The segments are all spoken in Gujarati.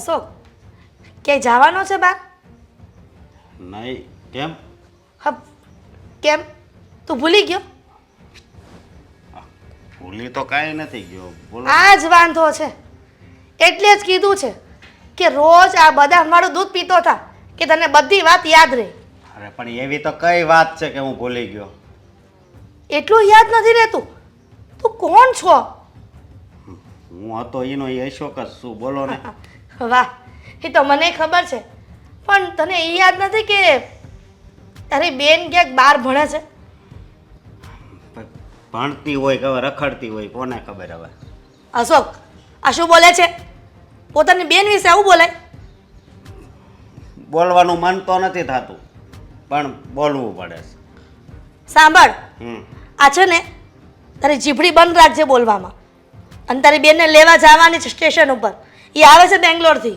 અશોક ક્યાંય જવાનો છે બા નહીં કેમ? હા કેમ? તું ભૂલી ગયો? ભૂલી તો કાંઈ નથી ગયો બોલો. આ જ વાંધો છે. એટલે જ કીધું છે કે રોજ આ બદામવાળું દૂધ પીતો થા કે તને બધી વાત યાદ રહે. અરે પણ એવી તો કઈ વાત છે કે હું ભૂલી ગયો? એટલું યાદ નથી રહેતું. તું કોણ છો? હું હતો એનો એ અશોક જ શું બોલો ને. વાહ એ તો મને ખબર છે. પણ તને એ યાદ નથી કે તારી બેન ક્યાંક બહાર ભણે છે? ભણતી હોય કે હવે રખડતી હોય કોને ખબર હવે? અશોક આ શું બોલે છે? પોતાની બેન વિશે આવું બોલાય? બોલવાનું મન તો નથી થતું પણ બોલવું પડે છે. સાંભળ હમ. આ છે ને તારી જીભડી બંધ રાખજે બોલવામાં. અને તારી બેનને લેવા જવાની છે સ્ટેશન ઉપર. એ આવે છે બેંગ્લોરથી?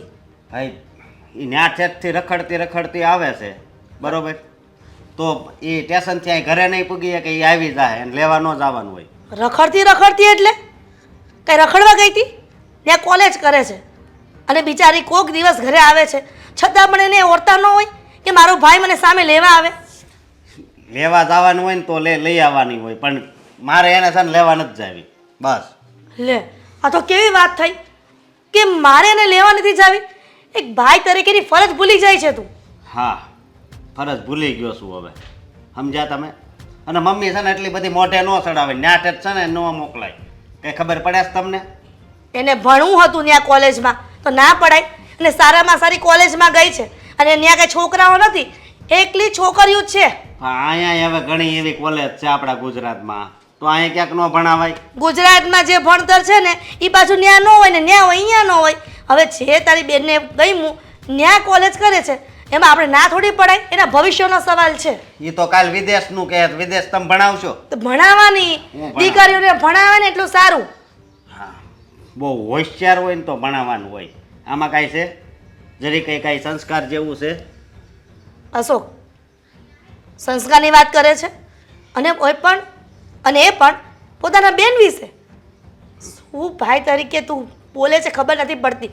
ભાઈ એ ન્યા ન્યાઠેઠથી રખડતી રખડતી આવે છે. બરોબર? તો એ સ્ટેશનથી અહીં ઘરે નહીં પૂગી કે એ આવી જાય એને લેવા ન જવાનું હોય. રખડતી રખડતી એટલે? કઈ રખડવા ગઈ હતી ત્યાં કોલેજ કરે છે. અને બિચારી કોક દિવસ ઘરે આવે છે. છતાં પણ એને ઓળતા ન હોય કે મારો ભાઈ મને સામે લેવા આવે? લેવા જવાનું હોય ને તો લે લઈ આવવાની હોય પણ મારે એને છે ને લેવા નથી જાવી બસ. લે આ તો કેવી વાત થઈ? કે મારે એને લેવા નથી જાવી? એક ભાઈ તરીકેની ફરજ ભૂલી જાય છે તું. હા ફરજ ભૂલી ગયો છું હવે. સમજ્યા તમે? અને મમ્મી છે ને એટલી બધી મોઢે ન ચડાવે ન્યાઠ જ છે ને ન મોકલાય. કઈ ખબર પડે છે તમને? એને ભણવું હતું ત્યાં કોલેજમાં તો ના પડાય. અને સારામાં સારી કોલેજમાં ગઈ છે. અને ત્યાં કઈ છોકરાઓ નથી. એકલી છોકરીઓ જ છે. અહીંયા હવે ઘણી એવી કોલેજ છે આપણા ગુજરાતમાં. તો અહીંયા ક્યાંક ન ભણાવાય. ગુજરાતમાં જે ભણતર છે ને એ પાછું ત્યાં ન હોય ને ત્યાં હોય અહીંયા ન હોય. હવે જે તારી બેનને ગઈમું ત્યાં કોલેજ કરે છે એમાં આપણે ના થોડી પડાય? એના ભવિષ્યનો સવાલ છે. એ તો કાલ વિદેશનું કહે વિદેશ તમે ભણાવશો? તો ભણાવવાની. હું દીકરીઓને ભણાવે ને એટલું સારું. હા. બહુ હોશિયાર હોય ને તો ભણાવવાનું હોય. આમાં કાંઈ છે? જરી કંઈ કાંઈ સંસ્કાર જેવું છે? અશોક સંસ્કારની વાત કરે છે. અને કોઈ પણ અને એ પણ પોતાના બેન વિશે. શું ભાઈ તરીકે તું બોલે છે ખબર નથી પડતી.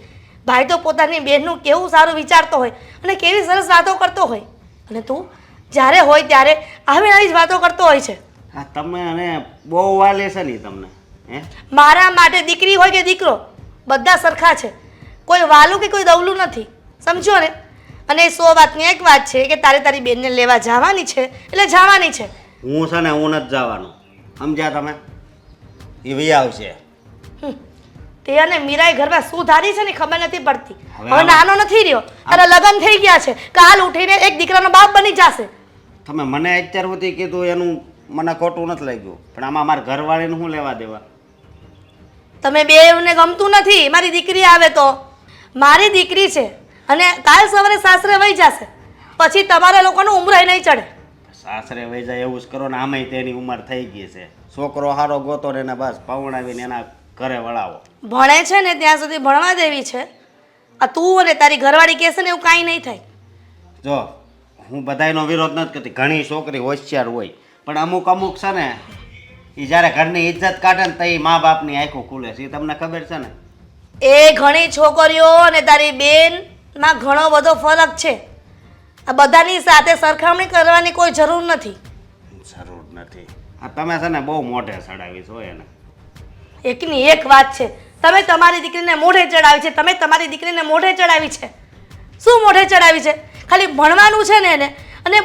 ભાઈ તો પોતાની બેનનું કેવું સારું વિચારતો હોય અને કેવી સરસ વાતો કરતો હોય. અને તું જ્યારે હોય ત્યારે આવી આવી જ વાતો કરતો હોય છે. હા તમે અને બહુ વાલે છે ને તમને હે? મારા માટે દીકરી હોય કે દીકરો બધા સરખા છે. કોઈ વાલું કે કોઈ દવલું નથી સમજો ને? અને એ સો વાતની એક વાત છે કે તારે તારી બેનને લેવા જવાની છે એટલે જવાની છે. હું છે ને હું નથી જવાનો. સમજ્યા તમે? એ વી આવશે. તે અને મીરાએ ઘરમાં શું ધારી છે ને ખબર નથી પડતી. હવે હવે નાનો નથી રહ્યો. અને લગ્ન થઈ ગયા છે. કાલ ઉઠીને એક દીકરાનો બાપ બની જશે. તમે મને અત્યાર સુધી કીધું એનું મને ખોટું નથી લાગ્યું. પણ આમાં મારા ઘરવાળીને શું લેવા દેવા? તમે બે એમને ગમતું નથી. મારી દીકરી આવે તો. મારી દીકરી છે. અને કાલ સવારે સાસરે વહી જશે. પછી તમારા લોકોનું ઉમરાય નહીં ચડે. સાસરે વહી જાય એવું જ કરો ને આમાંય તેની ઉંમર થઈ ગઈ છે. છોકરો હારો ગોતો ને એને બસ પવણાવીને એના ઘરે વળાવો. ભણે છે ને ત્યાં સુધી ભણવા દેવી છે. આ તું અને તારી ઘરવાળી કહેશે ને એવું કાંઈ નહીં થાય. જો હું બધાયનો વિરોધ નથી કરતી. ઘણી છોકરી હોશિયાર હોય. પણ અમુક અમુક છે ને એ જ્યારે ઘરની ઇજ્જત કાઢે ને તો એ મા બાપની આંખો ખુલે છે. એ તમને ખબર છે ને? એ ઘણી છોકરીઓ અને તારી બેનમાં ઘણો બધો ફરક છે. આ બધાની સાથે સરખામણી કરવાની કોઈ જરૂર નથી. જરૂર નથી. આ તમે છે ને બહુ મોઢે ચડાવી છો એને. એકની એક વાત છે. તમે તમારી દીકરીને મોઢે ચડાવી છે. તમે તમારી દીકરીને મોઢે ચડાવી છે. શું મોઢે ચડાવી છે? ખાલી ભણવાનું છે ને એને. અને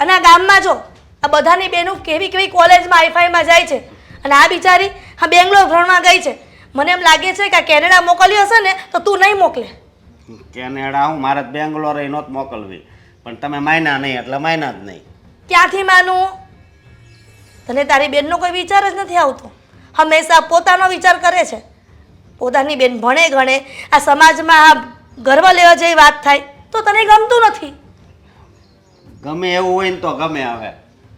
અને આ ગામમાં જો આ બધાની બહેનો કેવી કેવી કોલેજમાં આઈફાઈમાં જાય છે. અને આ બિચારી હા બેંગ્લોર ભણવા ગઈ છે. મને એમ લાગે છે કે આ કેનેડા મોકલ્યો હશે ને તો તું નહીં મોકલે. કેનેડા હું? મારે બેંગ્લોર એ નહોત મોકલવી. પણ તમે માયના નહીં એટલે માયના જ નહીં. ક્યાંથી માનું? તને તારી બેનનો કોઈ વિચાર જ નથી આવતો. હંમેશા પોતાનો વિચાર કરે છે. પોતાની બેન ભણે ગણે આ સમાજમાં આ ગર્વ લેવા જેવી વાત થાય તો તને ગમતું નથી. ગમે એવું હોય ને તો ગમે હવે.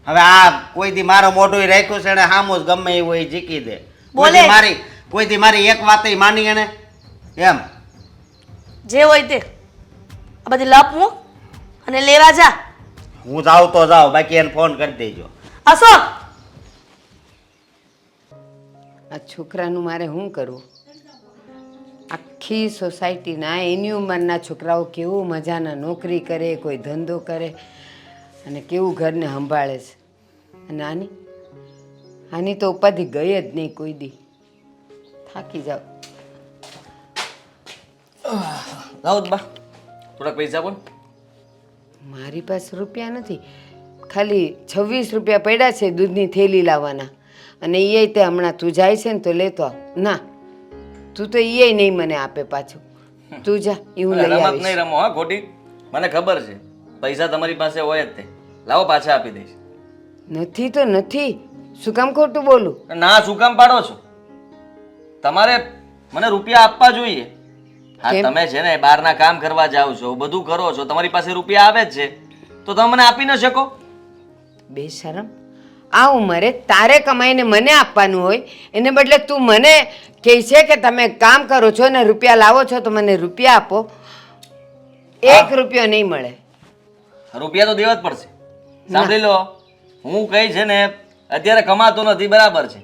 હવે આ કોઈ દી મારો મોઢું રાખ્યું છે એને હામું જ ગમે એવું હોય જીકી દે. બોલે. મારી કોઈ દી મારી એક વાત માની એને? એમ. જે હોય તે. આ બધી લપ મૂક અને લેવા જા. હું જાઉં તો જાઉં. બાકી એને ફોન કરી દેજો. અશોક! આ છોકરાનું મારે શું કરવું? આખી સોસાયટીના એની ઉંમરના છોકરાઓ કેવું મજાના નોકરી કરે કોઈ ધંધો કરે અને કેવું ઘરને સંભાળે છે. અને આની? આની તો ઉપાધિ ગઈ જ નહીં કોઈ દી. થાકી જાઓ. જાઓ બા. થોડાક પૈસા પણ મારી પાસે રૂપિયા નથી. ખાલી છવ્વીસ રૂપિયા પડ્યા છે દૂધની થેલી લાવવાના. અને એ તે હમણાં તું જાય છે ને તો લેતો આવ. ના તું તો એ નહીં મને આપે પાછું. તું જા એ હું લઈ રમત નહીં રમો હા ખોટી. મને ખબર છે. પૈસા તમારી પાસે હોય જ તે. લાવો પાછા આપી દઈશ. નથી તો નથી. શું કામ ખોટું બોલું? ના શું કામ પાડો છો? તમારે મને રૂપિયા આપવા જોઈએ. હા તમે છે ને બહારના કામ કરવા જાઓ છો બધું કરો છો તમારી પાસે રૂપિયા આવે જ છે. તો તમે મને આપી ન શકો? બેશરમ આ ઉંમરે તારે કમાઈને મને આપવાનું હોય એને બદલે તું મને કહે છે કે તમે કામ કરો છો ને રૂપિયા લાવો છો તો મને રૂપિયા આપો. એક રૂપિયો નહીં મળે. રૂપિયા તો દેવા જ પડશે. સાંભળી લો હું કઈ છે ને અત્યારે કમાતો નથી બરાબર છે.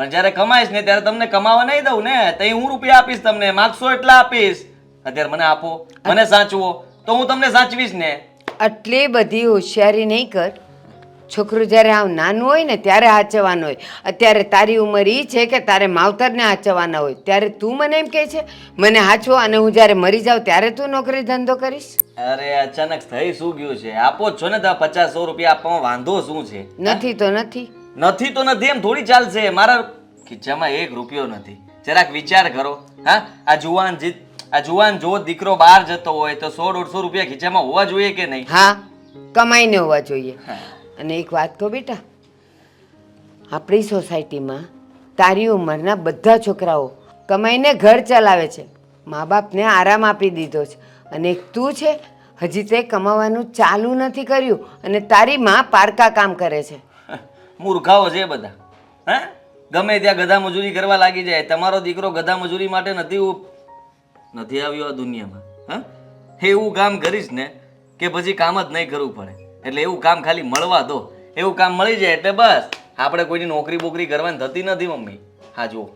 પણ જ્યારે કમાઈશ ને ત્યારે તમને કમાવા નહીં દઉં ને તઈ હું રૂપિયા આપીશ તમને માગશો એટલા આપીશ. અત્યારે મને આપો મને સાચવો તો હું તમને સાચવીશ ને. આટલી બધી હોશિયારી નહીં કર. છોકરું જ્યારે આવ નાનું હોય ને ત્યારે હાચવવાનું હોય. અત્યારે તારી ઉંમર એ છે કે તારે માવતરને હાચવવાના હોય. ત્યારે તું મને એમ કહે છે મને હાચવો અને હું જ્યારે મરી જાઉં ત્યારે તું નોકરી ધંધો કરીશ. અરે અચાનક થઈ શું ગયું છે? આપો જ છો ને તો પચાસ સો રૂપિયા આપવામાં વાંધો શું છે? નથી તો નથી. નથી તો નથી એમ થોડી ચાલશે. મારા ખીચામાં એક રૂપિયો નથી. જરાક વિચાર કરો. હા? આ જુવાન જીત આ જુવાન જો દીકરો બહાર જતો હોય તો સો દોઢસો રૂપિયા ખીચામાં હોવા જોઈએ કે નહીં? હા કમાઈને હોવા જોઈએ. અને એક વાત કહો બેટા આપણી સોસાયટીમાં તારી ઉંમરના બધા છોકરાઓ કમાઈને ઘર ચલાવે છે. મા બાપને આરામ આપી દીધો છે. અને એક તું છે હજી તે કમાવાનું ચાલુ નથી કર્યું અને તારી માં પારકા કામ કરે છે. મૂર્ખાઓ છે બધા. હે? ગમે ત્યાં ગધા મજૂરી કરવા લાગી જાય, તમારો દીકરો ગધા મજૂરી માટે નથી નથી આવ્યો આ દુનિયામાં. હા? એવું કામ કરીશ ને કે પછી કામ જ નહીં કરવું પડે. એટલે એવું કામ ખાલી મળવા દો. એવું કામ મળી જાય એટલે બસ. આપણે કોઈની નોકરી બોકરી કરવાની થતી નથી, મમ્મી. હા, જુઓ.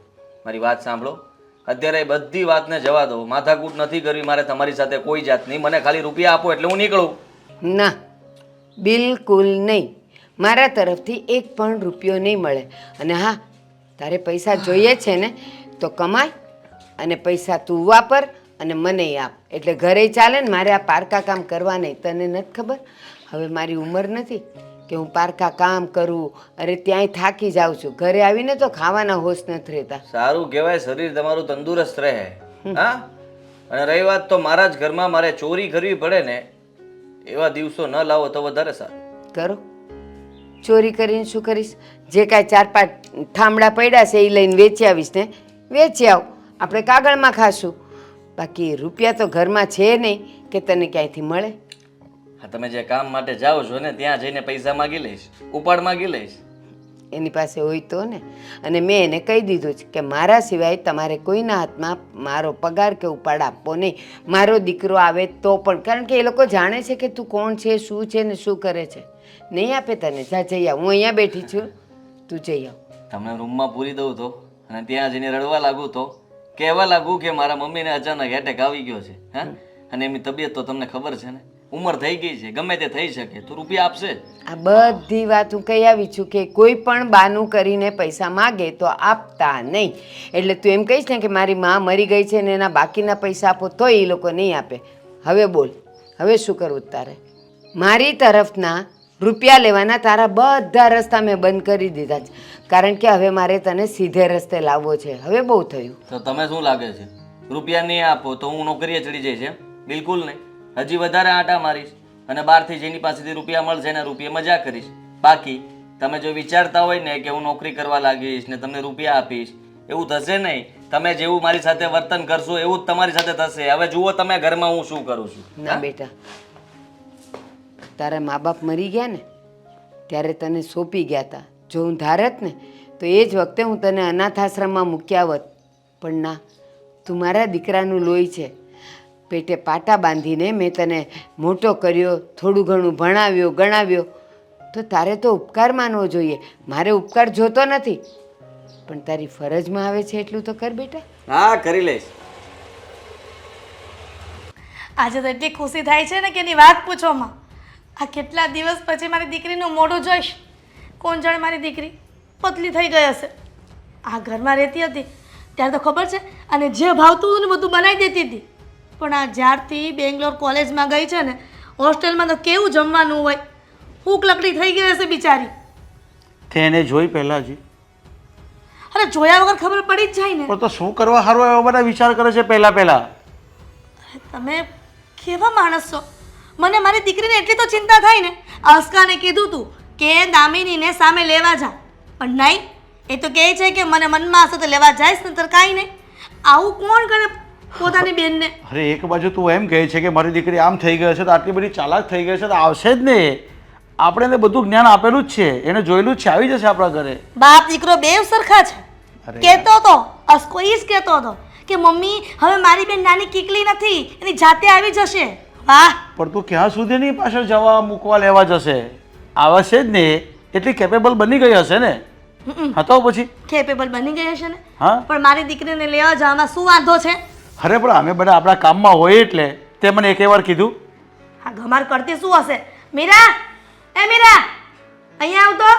મારી વાત સાંભળો. અત્યારે બધી વાતને જવા દો. માથાકૂટ નથી કરવી મારે તમારી સાથે કોઈ જાતની. મને ખાલી રૂપિયા આપો એટલે હું નીકળું. ના, બિલકુલ નહીં. મારા તરફથી એક પણ રૂપિયો નહીં મળે. અને હા તારે પૈસા જોઈએ છે ને તો કમાય અને પૈસા તું વાપર અને મને આપ. એટલે ઘરે ચાલે ને મારે આ પારકા કામ કરવા નહીં. તને નથી ખબર? હવે મારી ઉંમર નથી કે હું પારકા કામ કરું અરે ત્યાંય થાકી જાઉં છું. ઘરે આવીને તો ખાવાના હોશ નથી રહેતા. સારું કહેવાય શરીર તમારું તંદુરસ્ત રહે. હા? અને રહી વાત તો મારા જ ઘરમાં મારે ચોરી કરવી પડે ને એવા દિવસો ન લાવો તો વધારે સારું. કરો. ચોરી કરીને શું કરીશ? જે કાંઈ ચાર પાંચ થાંભળા પડ્યા છે એ લઈને વેચી આવીશ ને? વેચી આવ. આપણે કાગળમાં ખાશું. બાકી રૂપિયા તો ઘરમાં છે નહીં કે તને ક્યાંયથી મળે? હા તમે જે કામ માટે જાઓ છો ને ત્યાં જઈને પૈસા માગી લઈશ ઉપાડ માગી લઈશ. એની પાસે હોય તો ને. અને મેં એને કહી દીધું છે કે મારા સિવાય તમારે કોઈના હાથમાં મારો પગાર કે ઉપાડ આપવો નહીં. મારો દીકરો આવે તો પણ. કારણ કે એ લોકો જાણે છે કે તું કોણ છે શું છે ને શું કરે છે. નહીં આપે તને? જા જઈ આવ. હું અહીંયા બેઠી છું. તું જઈ આવ. તમને રૂમમાં પૂરી દઉં તો? અને ત્યાં જઈને રડવા લાગુ તો? કહેવા લાગુ કે મારા મમ્મીને અચાનક એટેક આવી ગયો છે હા? અને એમની તબિયત તો તમને ખબર છે ને? ઉંમર થઈ ગઈ છે ગમે તે થઈ શકે. તો રૂપિયા આપશે? આ બધી વાત હું કહી આવી છું કે કોઈ પણ બાનું કરીને પૈસા માગે તો આપતા નહીં. એટલે તું એમ કહીશ ને કે મારી માં મરી ગઈ છે ને એના બાકીના પૈસા આપો તો એ લોકો નહીં આપે. હવે બોલ. હવે શું કરવું તારે? મારી તરફના રૂપિયા લેવાના તારા બધા રસ્તા મેં બંધ કરી દીધા છે. કારણ કે હવે મારે તને સીધે રસ્તે લાવવો છે. હવે બહુ થયું. તો તમે શું લાગે છે? રૂપિયા નહીં આપો તો હું નોકરીએ ચડી જઈશ એમ? બિલકુલ નહીં. હજી વધારે આંટા મારીશ અને બહારથી જેની પાસેથી રૂપિયા મળશે એના રૂપિયા મજા કરીશ. બાકી તમે જો વિચારતા હોય ને કે હું નોકરી કરવા લાગીશ ને તમને રૂપિયા આપીશ એવું થશે નહીં. તમે જેવું મારી સાથે વર્તન કરશો એવું જ તમારી સાથે થશે. હવે જુઓ તમે ઘરમાં હું શું કરું છું. ના બેટા. તારા મા બાપ મરી ગયા ને ત્યારે તને સોંપી ગયા હતા જો હું ધારત ને તો એ જ વખતે હું તને અનાથ આશ્રમમાં મૂક્યા હોત. પણ ના તું મારા દીકરાનું લોહી છે. પેટે પાટા બાંધીને મેં તને મોટો કર્યો થોડું ઘણું ભણાવ્યો ગણાવ્યો. તો તારે તો ઉપકાર માનવો જોઈએ. મારે ઉપકાર જોતો નથી. પણ તારી ફરજમાં આવે છે એટલું તો કર બેટા. હા કરી લઈશ. આજે તો એટલી ખુશી થાય છે ને કે એની વાત પૂછોમાં. આ કેટલા દિવસ પછી મારી દીકરીનું મોઢું જોઈશ? કોણ જાણે મારી દીકરી પતલી થઈ ગઈ હશે? આ ઘરમાં રહેતી હતી. ત્યારે તો ખબર છે અને જે ભાવતું હતું ને બધું બનાવી દેતી હતી. પણ આ જ્યારથી બેંગ્લોર કોલેજમાં ગઈ છે ને હોસ્ટેલમાં તો કેવું જમવાનું હોય? હૂક લકડી થઈ ગઈ હશે બિચારી. તે એને જોઈ પહેલાં જ. અરે જોયા વગર ખબર પડી જ જાય ને. પણ તો શું કરવા સારું એવા બધા વિચાર કરે છે પહેલાં પહેલાં? તમે કેવા માણસ છો? મને મારી દીકરીને એટલી તો ચિંતા થાય ને. અસ્કાને કીધું તું કે દામિનીને સામે લેવા જા. પણ નહીં એ તો કહે છે કે મને મનમાં હશે તો લેવા જઈશ તો કાંઈ નહીં. આવું કોણ કરે પોતાની બેનને? અરે એક બાજુ તું એમ કહે છે કે મારી દીકરી આમ થઈ ગઈ છે તો આટલી બધી ચાલાક થઈ ગઈ છે તો આવશે જ ને આપણે એને બધું જ્ઞાન આપેલું જ છે એને જોયેલું જ છે આવી જશે આપણા ઘરે. બાપ દીકરો બે સરખા છે. કહેતો તો અસ્કો ઈ જ કહેતો હતો કે મમ્મી હવે મારી બેન નાની કીકલી નથી એની જાતે આવી જશે. પણ તું ક્યાં સુધીની પાછળ જવા મૂકવા લેવા જશે? આવશે જ ને એટલી કેપેબલ બની ગઈ હશે ને? હા તો પછી? કેપેબલ બની ગઈ હશે ને? હા? પણ મારી દીકરીને લેવા જવામાં શું વાંધો છે? અરે પણ અમે બધા આપણા કામમાં હોય એટલે. તે મને એક વાર કીધું. હા ગમાર કરતી શું હશે? મીરા! એ મીરા! અહીંયા આવતો.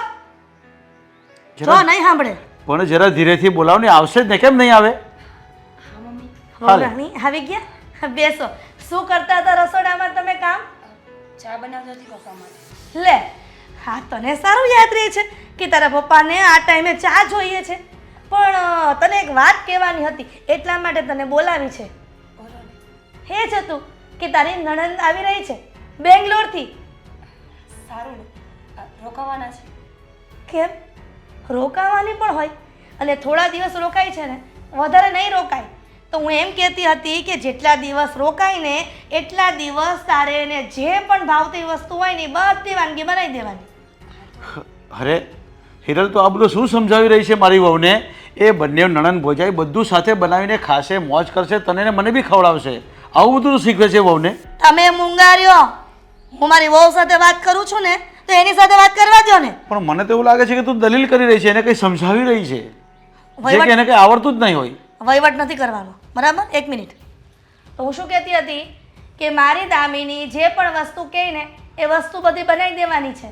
જો નહીં સાંભળે. પણ જરા ધીરેથી બોલાવ ને આવશે જ ને? કેમ નહીં આવે? આવી ગયા? બેસો. શું કરતા હતા રસોડામાં તમે કામ? ચા બનાવતી હતી પપ્પા માટે. લે હા તને સારું યાદ રહે છે કે તારા પપ્પાને આ ટાઈમે ચા જોઈએ છે. પણ તને એક વાત કહેવાની હતી એટલા માટે તને બોલાવી છે. હે જ હતું કે તારી નણંદ આવી રહી છે બેંગ્લોરથી. સારું રોકાવાના છે. કેમ? રોકાવાની પણ હોય અને થોડા દિવસ રોકાય છે ને વધારે નહીં રોકાય. તો હું એમ કહેતી હતી કે જેટલા દિવસ રોકાઈને એટલા દિવસ તારે એને જે પણ ભાવતી વસ્તુ હોય ને એ બધી વાનગી બનાવી દેવાની. અરે હિરલ તો આ બધું શું સમજાવી રહી છે મારી વહુને? એ બંને નણંદ ભોજાઈ બધું સાથે બનાવીને ખાશે મોજ કરશે તને મને બી ખવડાવશે. આવું બધું શીખવે છે વહુને? તમે મુંગાર્યો હું મારી વહુ સાથે વાત કરું છું ને તો એની સાથે વાત કરવા દો ને. પણ મને તો એવું લાગે છે કે તું દલીલ કરી રહી છે એને કંઈ સમજાવી રહી છે. જે કે એને કંઈ આવડતું જ નહીં હોય. વહીવટ નથી કરવાનો. બરાબર? એક મિનિટ. તો હું શું કહેતી હતી કે મારી દામિની જે પણ વસ્તુ કહે ને એ વસ્તુ બધી બનાવી દેવાની છે.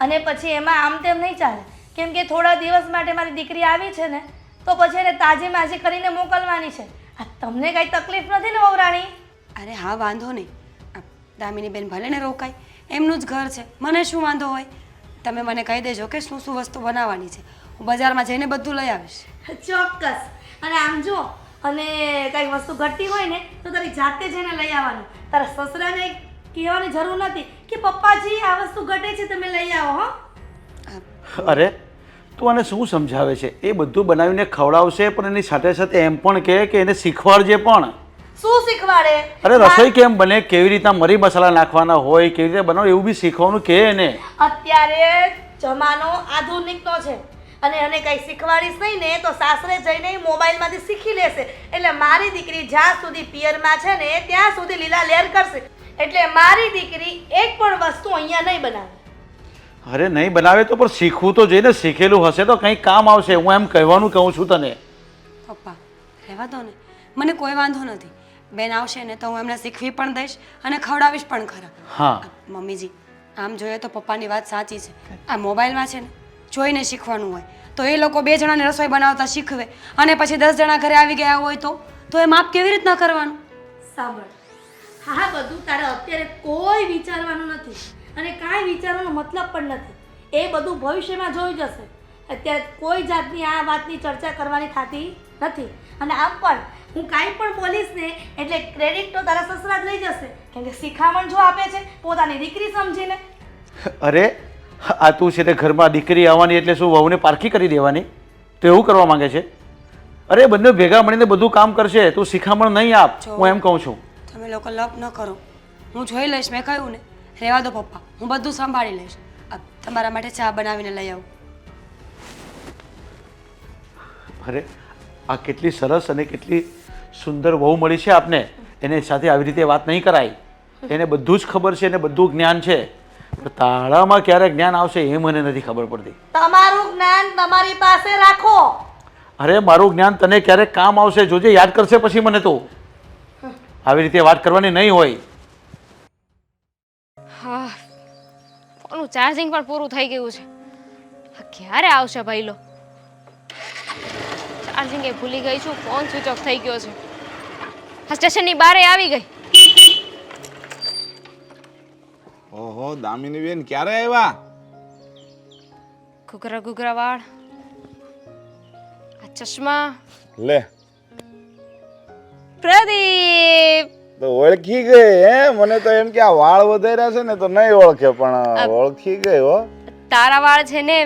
અને પછી એમાં આમ તેમ નહીં ચાલે. કેમ કે થોડા દિવસ માટે મારી દીકરી આવી છે ને તો પછી એને તાજી માજી કરીને મોકલવાની છે. આ તમને કાંઈ તકલીફ નથી ને વહુરાણી? અરે હા વાંધો નહીં. દામિની બેન ભલે ને રોકાય એમનું જ ઘર છે. મને શું વાંધો હોય? તમે મને કહી દેજો કે શું શું વસ્તુ બનાવવાની છે. હું બજારમાં જઈને બધું લઈ આવીશ. ચોક્કસ. અને આમ જો અને કઈ વસ્તુ ઘટતી હોય ને તો તારી જાતે જઈને લઈ આવવાનું. તારા સસરાને કહેવાની જરૂર નથી કે પપ્પાજી આ વસ્તુ ઘટે છે તમે લઈ આવો હો. અરે તું આને શું સમજાવે છે? એ બધું બનાવીને ખવડાવશે પણ એની સાથે સાથે એમ પણ કહે કે એને શીખવાડજે પણ. શું શીખવાડે? અરે રસોઈ કેમ બને? કેવી રીતના મરી મસાલા નાખવાના હોય કેવી રીતે બનાવો? એવું બી શીખવાનું કહે એને? અત્યારે જમાનો આધુનિકનો છે. અને એને કંઈ શીખવાડીશ નહીં ને તો સાસરે જઈને મોબાઈલમાંથી શીખી લેશે. એટલે મારી દીકરી જ્યાં સુધી પિયરમાં છે ને ત્યાં સુધી લીલા લેર કરશે. એટલે મારી દીકરી એક પણ વસ્તુ અહીંયા નહીં બનાવે. અરે નહીં બનાવે તો પણ શીખવું તો જોઈએ ને. શીખેલું હશે તો કંઈ કામ આવશે. હું એમ કહેવાનું કહું છું તને. પપ્પા રહેવા દો ને. મને કોઈ વાંધો નથી. બેન આવશે ને તો હું એમને શીખવી પણ દઈશ અને ખવડાવીશ પણ ખરા. હા. મમ્મીજી આમ જોઈએ તો પપ્પાની વાત સાચી છે. આ મોબાઈલમાં છે ને જોઈને શીખવાનું હોય. તો એ લોકો બે જણાને રસોઈ બનાવતા શીખવે. અને પછી દસ જણા ઘરે આવી ગયા હોય તો? તો એ માપ કેવી રીતના કરવાનું? સાંભળ. હા બધું તારે અત્યારે કોઈ વિચારવાનું નથી. અને કાંઈ વિચારવાનો મતલબ પણ નથી. એ બધું ભવિષ્યમાં જોઈ જશે. અત્યારે કોઈ જાતની આ વાતની ચર્ચા કરવાની થતી નથી. અને આમ પણ હું કાંઈ પણ બોલીશ ને એટલે ક્રેડિટ તો તારા સસરા જ લઈ જશે. કેમ કે શિખામણ જો આપે છે પોતાની દીકરી સમજીને. અરે આ તું છે તે ઘરમાં દીકરી આવવાની એટલે શું વહુને પારખી કરી દેવાની? તો એવું કરવા માંગે છે? અરે બંને ભેગા મળીને બધું કામ કરશે તું શિખામણ નહીં આપ હું એમ કહું છું. તમે લોકો લપ ન કરો. હું જોઈ લઈશ મેં કહ્યું ને રહેવા દો પપ્પા હું બધું સંભાળી લઈશ. તમારા માટે ચા બનાવીને લઈ આવું. અરે આ કેટલી સરસ અને કેટલી સુંદર વહુ મળી છે આપને. એને સાથે આવી રીતે વાત નહીં કરાય. એને બધું જ ખબર છે એને બધું જ્ઞાન છે. પણ તાળામાં ક્યારે જ્ઞાન આવશે એ મને નથી ખબર પડતી. તમારું જ્ઞાન તમારી પાસે રાખો. અરે મારું જ્ઞાન તને ક્યારેક કામ આવશે જોજે યાદ કરશે પછી મને તો. આવી રીતે વાત કરવાની નહીં હોય. હા ફોનનું ચાર્જિંગ પણ પૂરું થઈ ગયું છે. ક્યારે આવશે ભાઈ લો ચાર્જિંગ એ ભૂલી ગઈ છું ફોન સ્વિચ ઓફ થઈ ગયો છે. હા સ્ટેશનની બારે આવી ગઈ. ઓહો દામિની બેન ક્યારે આવ્યા? ઘૂઘરા ઘૂઘરા વાળ. આ ચશ્મા. લે. પ્રદીપ! તો ઓળખી ગઈ હે? મને તો એમ કે આ વાળ વધાર્યા છે ને તો નહીં ઓળખે પણ ઓળખી ગઈ હો. તારા વાળ છે ને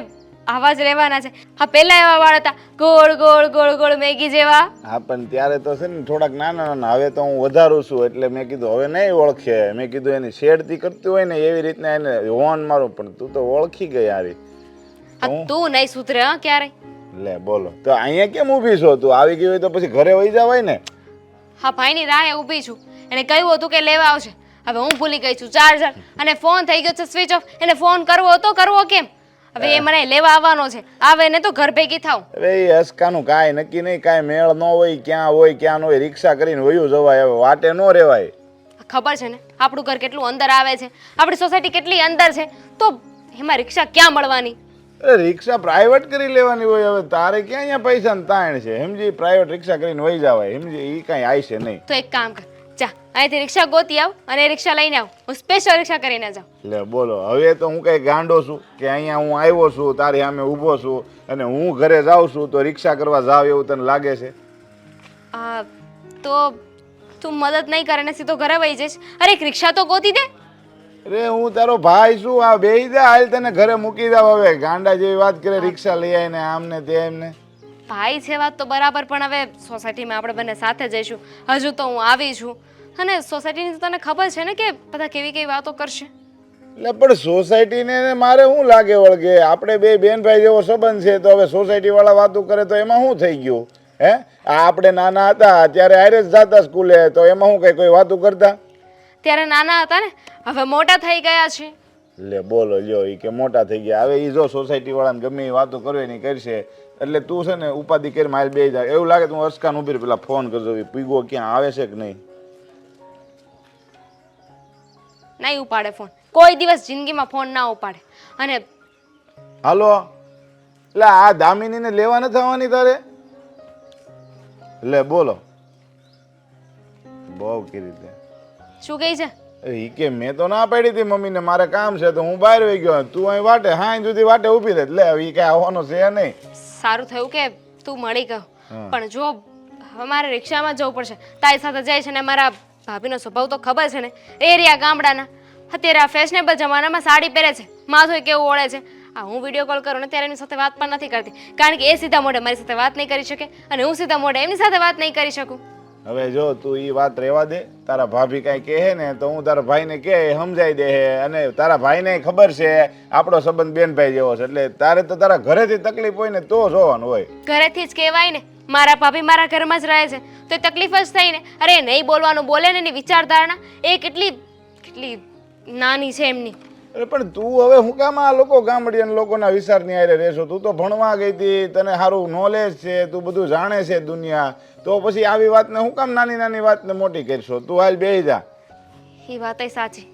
આવા જ રહેવાના છે. હા પહેલા એવા વાળ હતા. ગોળ ગોળ ગોળ ગોળ મેગી જેવા. હા પણ ત્યારે તો છે ને થોડાક નાના નાના. હવે તો હું વધારું છું એટલે મેં કીધું હવે નહીં ઓળખે. મેં કીધું એની શેડતી કરતી હોય ને એવી રીતના એને હોન મારું. પણ તું તો ઓળખી ગઈ યારી હા તું નહીં સુધરે હા ક્યારે લે બોલો. તો અહીંયા કેમ ઊભી છો તું? આવી ગઈ હોય તો પછી ઘરે વહી જવાય ને? હા ભાઈની રાહે ઊભી છું. એને કહ્યું હતું કે લેવા આવશે હવે હું ભૂલી ગઈ છું. ચાર્જર અને ફોન થઈ ગયો છે સ્વિચ ઓફ એને ફોન કરવો હતો કરવો કેમ? હવે એ મને લેવા આવવાનો છે. આવે ને તો ઘર ભેગી થાવ. અરે એ હસકાનું કાંઈ નક્કી નહીં કાંઈ મેળ ન હોય ક્યાં હોય ક્યાં ન હોય રિક્ષા કરીને વયું જવાય હવે વાટે ન રહેવાય ખબર છે ને આપણું ઘર કેટલું અંદર આવે છે. આપણી સોસાયટી કેટલી અંદર છે. તો એમાં રિક્ષા ક્યાં મળવાની? અરે રિક્ષા પ્રાઇવેટ કરી લેવાની હોય હવે તારે ક્યાં અહીંયા પૈસા ને તાણ છે? સમજી પ્રાઇવેટ રિક્ષા કરીને વહી જવાય સમજી એ કાંઈ આવશે નહીં. તો એક કામ કર જા અહીંથી રિક્ષા ગોતી આવ અને રિક્ષા લઈને આવ. હું સ્પેશિયલ રિક્ષા કરીને જાઉં. લે બોલો. હવે તો હું કઈ ગાંડો છું કે અહીંયા હું આવ્યો છું તારી સામે ઊભો છું અને હું ઘરે જાઉં છું તો રિક્ષા કરવા જાવ એવું તને લાગે છે? આ તો તું મદદ નહીં કરે ને સીધો ઘરે વહી જઈશ. અરે એક રિક્ષા તો ગોતી દે. અરે હું તારો ભાઈ છું આ બેહી જા હાલ તને ઘરે મૂકી દઉં હવે ગાંડા જેવી વાત કરે રિક્ષા લઈ આવીને આમને તેમને ભાઈ છે વાત તો બરાબર પણ હવે સોસાયટીમાં આપણે બંને સાથે જઈશું. હજુ તો હું આવી છું. અને સોસાયટીની તો તને ખબર છે ને કે બધા કેવી કેવી વાતો કરશે? એટલે પણ સોસાયટીને મારે શું લાગે વળગે? આપણે બે બેન ભાઈ જેવો સંબંધ છે તો હવે સોસાયટીવાળા વાતો કરે તો એમાં શું થઈ ગયું? હે? આપણે નાના હતા ત્યારે આયરે જતા સ્કૂલે તો એમાં શું કઈ કોઈ વાતો કરતા? ત્યારે નાના હતા ને હવે મોટા થઈ ગયા છે. લે બોલો લ્યો એ કે મોટા થઈ ગયા. હવે એ જો સોસાયટી વાળાને ગમે એ વાતો કરવી નહીં કરશે એટલે તું છે ને ઉપાધિ કરી માલ બે જાય એવું લાગે તું અસકાન ઊભી પેલા ફોન કરજો પીગો ક્યાં આવે છે કે નહીં? નહીં ઉપાડે ફોન. કોઈ દિવસ જિંદગીમાં ફોન ના ઉપાડે. અને હાલો? એટલે આ દામિનીને લેવા નથી આવવાની તારે? લે બોલો. બહુ કરી તે શું કહે છે? એ કે મેં તો ના પાડી હતી મમ્મીને મારે કામ છે તો હું બહાર વહી ગયો. તું અહીં વાટે હા સુધી વાટે ઊભી રહે. લે એ કાંઈ આવવાનો છે નહીં. સારું થયું કે તું મળી ગયો. પણ જો અમારે મારે રિક્ષામાં જવું પડશે તારી સાથે જાય છે ને મારા ભાભીનો સ્વભાવ તો ખબર છે ને? એરિયા ગામડાના. અત્યારે આ ફેશનેબલ જમાનામાં સાડી પહેરે છે માથું કેવું ઓળે છે. આ હું વીડિયો કોલ કરું ને ત્યારે એની સાથે વાત પણ નથી કરતી. કારણ કે એ સીધા મોઢે મારી સાથે વાત નહીં કરી શકે અને હું સીધા મોઢે એમની સાથે વાત નહીં કરી શકું. હવે જો તું એ વાત રહેવા દે, તારા ભાભી કાંઈ કહે ને તો હું તારા ભાઈને કહે સમજાઈ દે અને તારા ભાઈને ખબર છે, આપણો સંબંધ બેન ભાઈ જેવો છે. એટલે તારે તો તારા ઘરેથી તકલીફ હોય ને તો જોવાનું હોય. ઘરેથી જ કહેવાય ને. મારા ભાભી મારા ઘરમાં જ રહે છે. તો તકલીફ જ થઈ ને. અરે નહીં બોલવાનું બોલે ને એની વિચારધારણા. એ કેટલી કેટલી નાની છે એમની. અરે પણ તું હવે હું કામ આ લોકો ગામડિયા લોકોના વિચારની આરે રહેશો. તું તો ભણવા ગઈ હતી તને સારું નોલેજ છે તું બધું જાણે છે દુનિયા. તો પછી આવી વાતને હું કામ નાની નાની વાતને મોટી કરશો? તું હાલ બેહી જા. એ વાત સાચી.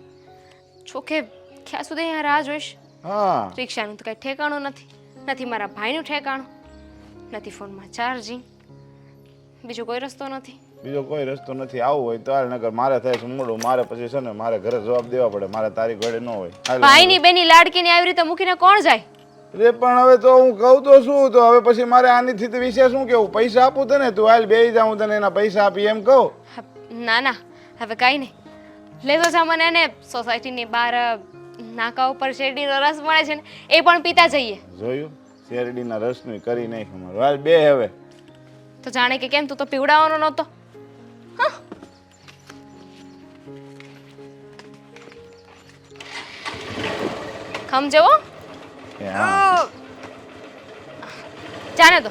છોકે ક્યાં સુધી અહીંયા રાહ જોઈશ? હા. રિક્ષાનું તો કંઈ ઠેકાણું નથી. નથી મારા ભાઈનું ઠેકાણું નથી ફોનમાં ચાર્જિંગ બીજો કોઈ રસ્તો નથી. બીજો કોઈ રસ્તો નથી આવવું હોય તો હાલ નગર મારે થાય છે મોડું મારે પછી છે ને મારે ઘરે જવાબ દેવા પડે મારે તારી ઘરે ન હોય. ભાઈની બેની લાડકીને આવી રીતે મૂકીને કોણ જાય? રે પણ હવે તો હું કહું તો શું તો હવે પછી મારે આની સ્થિતિ વિશે શું કેવું? પૈસા આપું તને તું હાલ બે જા હું તને એના પૈસા આપી એમ કહું. ના ના હવે કાંઈ નહીં. જા મને ને સોસાયટીની બહાર નાકા ઉપર શેરડીનો રસ મળે છે ને એ પણ પીતા જઈએ. જોયું? શેરડીના રસનું કરી નહીં અમારું હાલ બે હવે. તો જાણે કે કેમ તું તો પીવડાવવાનો નહોતો. હા. જવો જાને તો